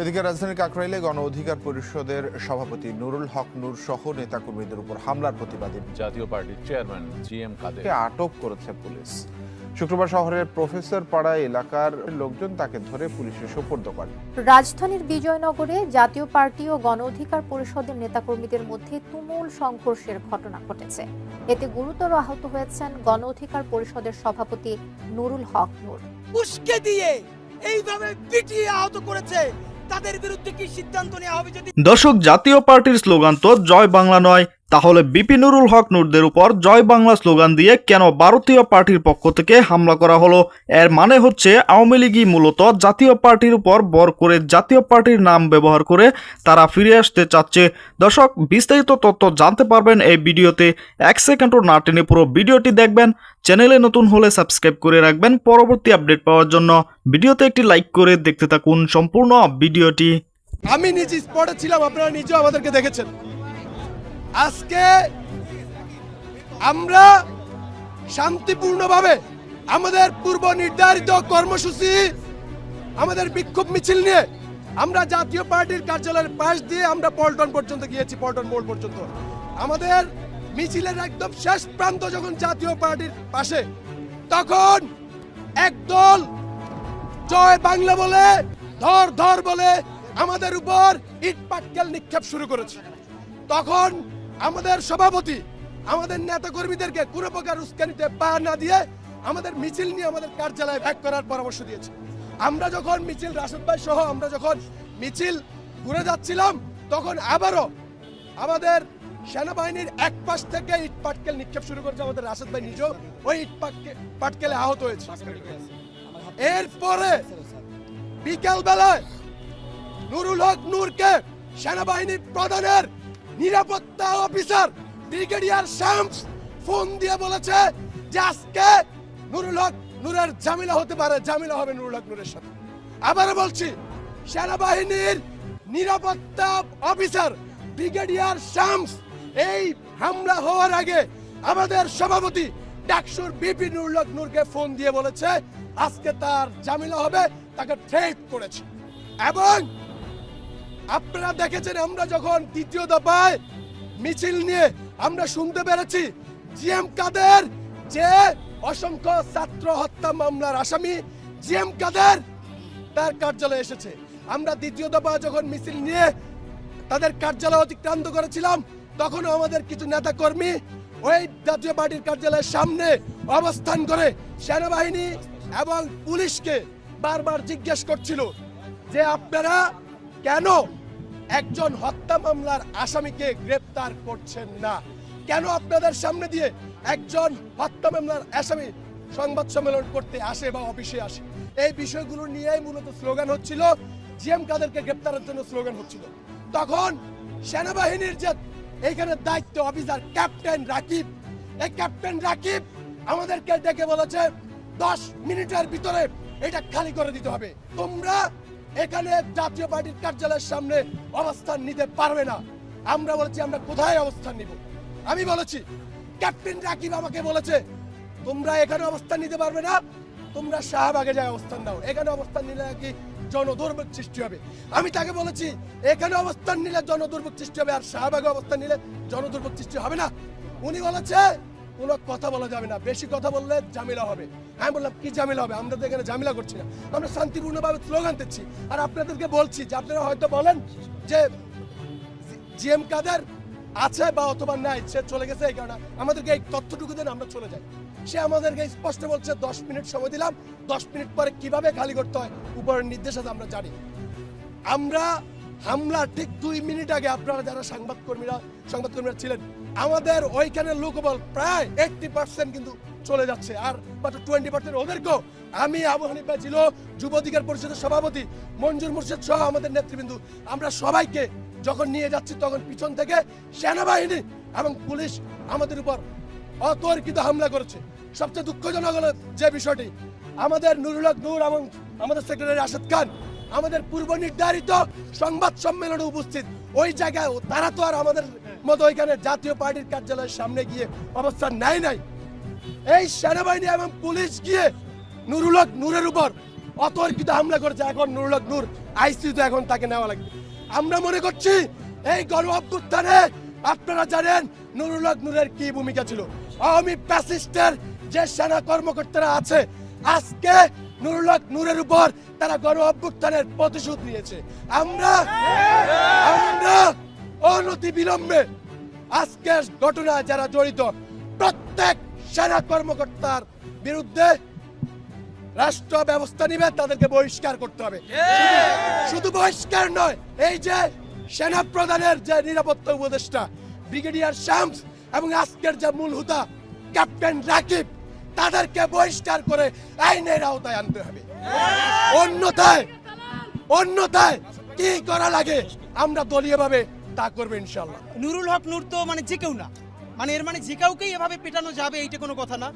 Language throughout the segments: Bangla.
এদিকে রাজধানীর কাকরাইলে গণ অধিকার পরিষদের সভাপতি নুরুল হক নূর সহ নেতাকর্মীদের উপর হামলার প্রতিবাদে জাতীয় পার্টির চেয়ারম্যান জি এম কাদের আটক করেছে পুলিশ। শুক্রবার শহরের প্রফেসর পাড়া এলাকার লোকজন তাকে ধরে পুলিশে সোপর্দ করে। রাজধানীর বিজয়নগরে জাতীয় পার্টি ও গণ অধিকার পরিষদের নেতাকর্মীদের মধ্যে তুমুল সংঘর্ষের ঘটনা ঘটেছে। এতে গুরুতর আহত হয়েছেন গণ অধিকার পরিষদের সভাপতি নুরুল হক নূর। উস্কে দিয়ে এইভাবে পিটিয়ে আহত করেছে দর্শক জাতীয় পার্টির স্লোগান তো জয় বাংলা নয় তাহলে বিপি নুরুল হক নুরদের উপর জয় বাংলা স্লোগান দিয়ে কেন ভারতীয় পার্টির পক্ষ থেকে হামলা করা হলো? এর মানে হচ্ছে আওয়ামী লীগই মূলত জাতীয় পার্টির উপর বর করে জাতীয় পার্টির নাম ব্যবহার করে তারা ফিরে আসতে চাচ্ছে। দর্শক, বিস্তারিত তথ্য জানতে পারবেন এই ভিডিওতে। এক সেকেন্ডও না টেনে পুরো ভিডিওটি দেখবেন। চ্যানেলে নতুন হলে সাবস্ক্রাইব করে রাখবেন পরবর্তী আপডেট পাওয়ার জন্য। ভিডিওতে একটি লাইক করে দেখতে থাকুন সম্পূর্ণ ভিডিওটি। আমি নিজে স্পটে ছিলাম, আপনারা নিজেও আমাদেরকে দেখেছেন। আজকে আমরা শান্তিপূর্ণভাবে আমাদের পূর্ব নির্ধারিত কর্মসূচি, আমাদের বিক্ষোভ মিছিল নিয়ে আমরা জাতীয় পার্টির কার্যালয়ের পাশ দিয়ে আমরা পল্টন পর্যন্ত গিয়েছি, পল্টন মোড় পর্যন্ত। আমাদের মিছিলের একদম শেষ প্রান্ত যখন জাতীয় পার্টির পাশে, তখন একদল জয় বাংলা বলে, ধর ধর বলে আমাদের উপর ইট পাটকেল নিক্ষেপ শুরু করেছে। তখন আমাদের সভাপতি, আমাদের নেতা কর্মীদেরকে কোনো প্রকার উস্কানিতে পা না দিয়ে আমাদের মিছিল নিয়ে আমাদের কার্যালয়ে ব্যাক করার পরামর্শ দিয়েছে। আমরা যখন মিছিল, রাশেদ ভাই সহ আমরা যখন মিছিল ঘুরে যাচ্ছিলাম, তখন আবারও আমাদের সেনাবাহিনীর এক পাশ থেকে ইট পাটকেল নিক্ষেপ শুরু করেছে আমাদের রাশেদ ভাই নিজেও। ওই ইট পাটকে- পাটকেলে আহত হয়েছে। এরপরে বিকাল বেলায় নুরুল হক নূরকে সেনাবাহিনীর প্রধানের নিরাপত্তা অফিসার ব্রিগেডিয়ার শামস ফোন দিয়ে বলেছে যে আজকে নুরুল হক নূরের ঝামেলা হতে পারে ঝামেলা হবে নুরুল হক নূরের সাথে। আবার বলছি, সেনাবাহিনীর নিরাপত্তা অফিসার ব্রিগেডিয়ার শামস এই হামলা হওয়ার আগে আমাদের সভাপতি ডাকসুর বিপি নুরুল হক নূরকে ফোন দিয়ে বলেছে, আজকে তার জামিলা হবে, তাকে থ্রেট করেছে। এবং আপনারা দেখেছেন, আমরা যখন দ্বিতীয় দফায় মিছিল নিয়ে আমরা শুনতে পেরেছি, জিএম কাদের যে অসংখ্য ছাত্র হত্যা মামলার আসামি, জিএম কাদের তার কার্যালয়ে এসেছে। আমরা দ্বিতীয় দফা যখন মিছিল নিয়ে তাদের কার্যালয় অতিক্রান্ত করেছিলাম, তখনও আমাদের কিছু নেতা কর্মী ওই জাতীয় পার্টির কার্যালয়ের সামনে অবস্থান করে সেনাবাহিনী এবং পুলিশকে বারবার জিজ্ঞেস করছিল যে, আপনারা কেন একজন হত্যা মামলার আসামিকে গ্রেপ্তার করছেন না? কেন আপনাদের সামনে দিয়ে একজন হত্যা মামলার আসামি সংবাদ সম্মেলন করতে আসে বা অফিসে আসে? এই বিষয়গুলো নিয়েই মূলত স্লোগান হচ্ছিল, জিএম কাদেরকে গ্রেপ্তারের জন্য স্লোগান হচ্ছিল। তখন সেনাবাহিনীর যে এইখানে দায়িত্ব অফিসার ক্যাপ্টেন রাকিব, এই ক্যাপ্টেন রাকিব আমাদেরকে ডেকে বলেছে, দশ মিনিটের ভিতরে এটা খালি করে দিতে হবে। তোমরা এখানে জাতীয় পার্টির কার্যালয়ের সামনে অবস্থান নিতে পারবে না। আমরা বলেছি, আমরা কোথায় অবস্থান নিব? আমি বলেছি, ক্যাপ্টেন রাকিব আমাকে বলেছে, তোমরা এখানে অবস্থান নিতে পারবে না, তোমরা শাহবাগে যায় অবস্থান নাও। এখানে অবস্থান নিলে নাকি জনদুর্ভোগ সৃষ্টি হবে। আমি তাকে বলেছি, এখানে অবস্থান নিলে জনদুর্ভোগ সৃষ্টি হবে, আর শাহবাগে অবস্থান নিলে জনদুর্ভোগ সৃষ্টি হবে না। উনি বলেছে কোনো কথা বলা যাবে না, বেশি কথা বললে ঝামেলা হবে। আমি বললাম, কি ঝামেলা হবে? আমরা তো এখানে ঝামেলা করছি না। আমরা শান্তিপূর্ণভাবে স্লোগান দিচ্ছি। আর আপনাদেরকে বলছি, যে আপনারা হয়তো বলেন যে জিএম কাদের আছে বা অথবা নাই, সে চলে গেছে এই কারণে। আমাদেরকে এই তথ্যটুকু দেন, আমরা চলে যাই। সে আমাদেরকে স্পষ্ট বলছে, দশ মিনিট সময় দিলাম। দশ মিনিট পরে কীভাবে খালি করতে হয়? উপরের নির্দেশ আছে আমরা জানি। আমরা হামলা ঠিক দুই মিনিট আগে আপনারা যারা সংবাদকর্মীরা সংবাদকর্মীরা ছিলেন, আমাদের ওইখানে লোকবল প্রায় এইটটি পার্সেন্ট কিন্তু চলে যাচ্ছে। আর মাত্র টোয়েন্টি পার্সেন্ট ওদেরকেও আমি, আবু হানিফা ছিল, যুব অধিকার পরিষদের সভাপতি, মঞ্জুর মুর্শিদ সহ আমাদের নেতৃবৃন্দ। আমরা সবাইকে যখন নিয়ে যাচ্ছি তখন পিছন থেকে সেনাবাহিনী এবং পুলিশ আমাদের উপর অতর্কিত হামলা করেছে। সবচেয়ে দুঃখজনক হলো যে বিষয়টি, আমাদের নুরুল নূর এবং আমাদের সেক্রেটারি রাশেদ খান আমাদের পূর্ব নির্ধারিত সংবাদ সম্মেলনে উপস্থিত। ওই জায়গায় তারা তো আর আমাদের মতো ওইখানে জাতীয় পার্টির কার্যালয়ের সামনে গিয়ে অবস্থান নেয় নাই। এই সেনাবাহিনী এবং পুলিশ গিয়ে নুরুল হক নূরের উপর অতর্কিত হামলা করেছে। এখন নুরুল হক নূর আইসিইউতে এখন তাকে নেওয়া লাগবে। আমরা মনে করছি এই গণ অভ্যুত্থানে আপনারা জানেন নুরুল হক নূরের কি ভূমিকা ছিল। আওয়ামী প্যাসিস্টের যে সেনা কর্মকর্তারা আছে, আজকে নুরুল হক নূরের উপর তারা গণ অভ্যুত্থানের প্রতিশোধ নিয়েছে। আমরা আমরা অনতি বিলম্বে আজকের ঘটনায় যারা জড়িত প্রত্যেক সেনা কর্মকর্তার বিরুদ্ধে রাষ্ট্র ব্যবস্থা নিবে তাদেরকে বহিষ্কার করতে হবে। শুধু বহিষ্কার নয় এই যে সেনা প্রধানের যে নিরাপত্তা উপদেষ্টা ব্রিগেডিয়ার শামস এবং আজকের যে মূল হুদা ক্যাপ্টেন রাকিব তাদেরকে বহিষ্কার করে আইনের আওতায় আনতে হবে। অন্যথায় অন্যথায় কি করা লাগে, আমরা দলীয়ভাবে তা করব ইনশাল্লাহ নুরুল হক নূর তো মানে যে কেউ না। মানে এর মানে যে কাউকেই এভাবে পেটানো যাবে, এইটা কোনো কথা না।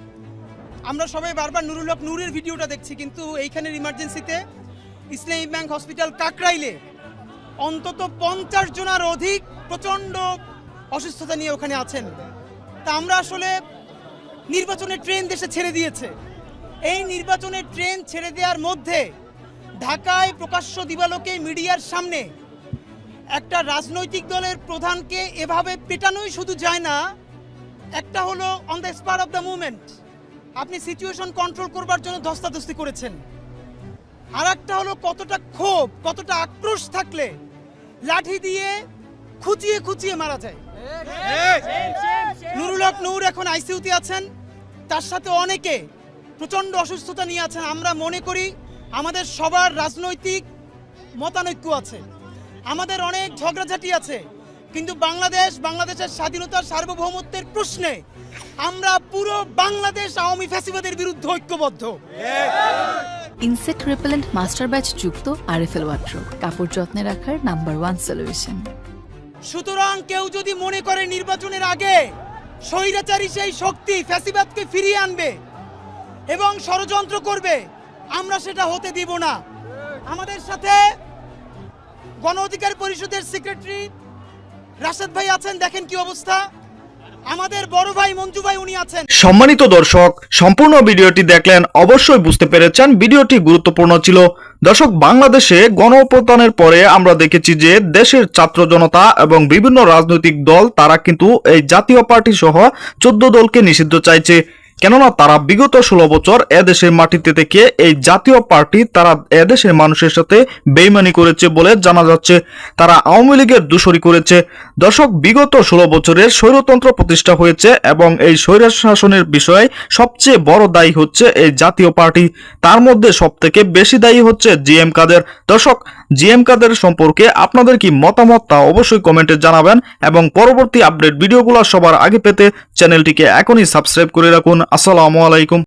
আমরা সবাই বারবার নুরুল হক নূরের ভিডিওটা দেখছি, কিন্তু এইখানের ইমার্জেন্সিতে ইসলামী ব্যাংক হসপিটাল কাকরাইলে অন্তত পঞ্চাশ জনার অধিক প্রচণ্ড অসুস্থতা নিয়ে ওখানে আছেন। তা আমরা আসলে নির্বাচনের ট্রেন দেশে ছেড়ে দিয়েছে এই নির্বাচনের ট্রেন ছেড়ে দেওয়ার মধ্যে ঢাকায় প্রকাশ্য দিবালোকে মিডিয়ার সামনে একটা রাজনৈতিক দলের প্রধানকে এভাবে পেটানোই শুধু যায় না একটা হলো on the spur of the movement আপনি সিচুয়েশন কন্ট্রোল করবার জন্য ধস্তাধস্তি করেছেন আর একটা হলো কতটা ক্ষোভ কতটা আক্রোশ থাকলে লাঠি দিয়ে খুঁচিয়ে খুঁচিয়ে মারা যায় নুরুল হক নূর এখন আইসিইউতে আছেন তার সাথে অনেকে প্রচণ্ড অসুস্থতা নিয়ে আছেন। আমরা মনে করি আমাদের সবার রাজনৈতিক মতানৈক্য আছে। আমাদের অনেক ঝগড়াঝাটি আছে। কিন্তু বাংলাদেশ বাংলাদেশের স্বাধীনতার সার্বভৌমত্বের প্রশ্নে আমরা পুরো বাংলাদেশ আওয়ামী ফ্যাসিবাদের বিরুদ্ধে ঐক্যবদ্ধ। ইনসেক্ট রিপেলেন্ট মাস্টার ব্যাচ যুক্ত আরএফএল ওয়াট্রো কাপড় যত্নে রাখার নাম্বার ওয়ান সলিউশন সুতরাং কেউ যদি মনে করে নির্বাচনের আগে স্বৈরাচারী সেই শক্তি ফ্যাসিবাদকে ফিরিয়ে আনবে এবং ষড়যন্ত্র করবে। আমরা সেটা হতে দিব না। আমাদের সাথে গণ অধিকার পরিষদের সেক্রেটারি রাশেদ ভাই আছেন, দেখেন কি অবস্থা। আমাদের বড় ভাই মঞ্জু ভাই উনি আছেন। সম্মানিত দর্শক, সম্পূর্ণ ভিডিওটি দেখলেন অবশ্যই বুঝতে পেরেছেন। ভিডিওটি গুরুত্বপূর্ণ ছিল। দর্শক, বাংলাদেশে গণপ্রদানের পরে আমরা দেখেছি যে দেশের ছাত্র জনতা এবং বিভিন্ন রাজনৈতিক দল, তারা কিন্তু এই জাতীয় পার্টি সহ চোদ্দ দলকে নিষিদ্ধ চাইছে। কেননা তারা বিগত ষোলো বছর এদেশের মাটিতে থেকে এই জাতীয় পার্টি তারা এদেশের মানুষের সাথে বেইমানি করেছে বলে জানা যাচ্ছে। তারা আওয়ামী লীগের দূষরি করেছে। দর্শক, বিগত ষোলো বছরের স্বৈরতন্ত্র প্রতিষ্ঠা হয়েছে এবং এই স্বৈর শাসনের বিষয়ে সবচেয়ে বড় দায়ী হচ্ছে এই জাতীয় পার্টি। তার মধ্যে সব থেকে বেশি দায়ী হচ্ছে জিএম কাদের। দর্শক জিএম কাদের সম্পর্কে আপনাদের কি মতামত তা অবশ্যই কমেন্টে জানাবেন এবং পরবর্তী আপডেট ভিডিওগুলো সবার আগে পেতে চ্যানেলটিকে এখনই সাবস্ক্রাইব করে রাখুন। আসসালামু আলাইকুম।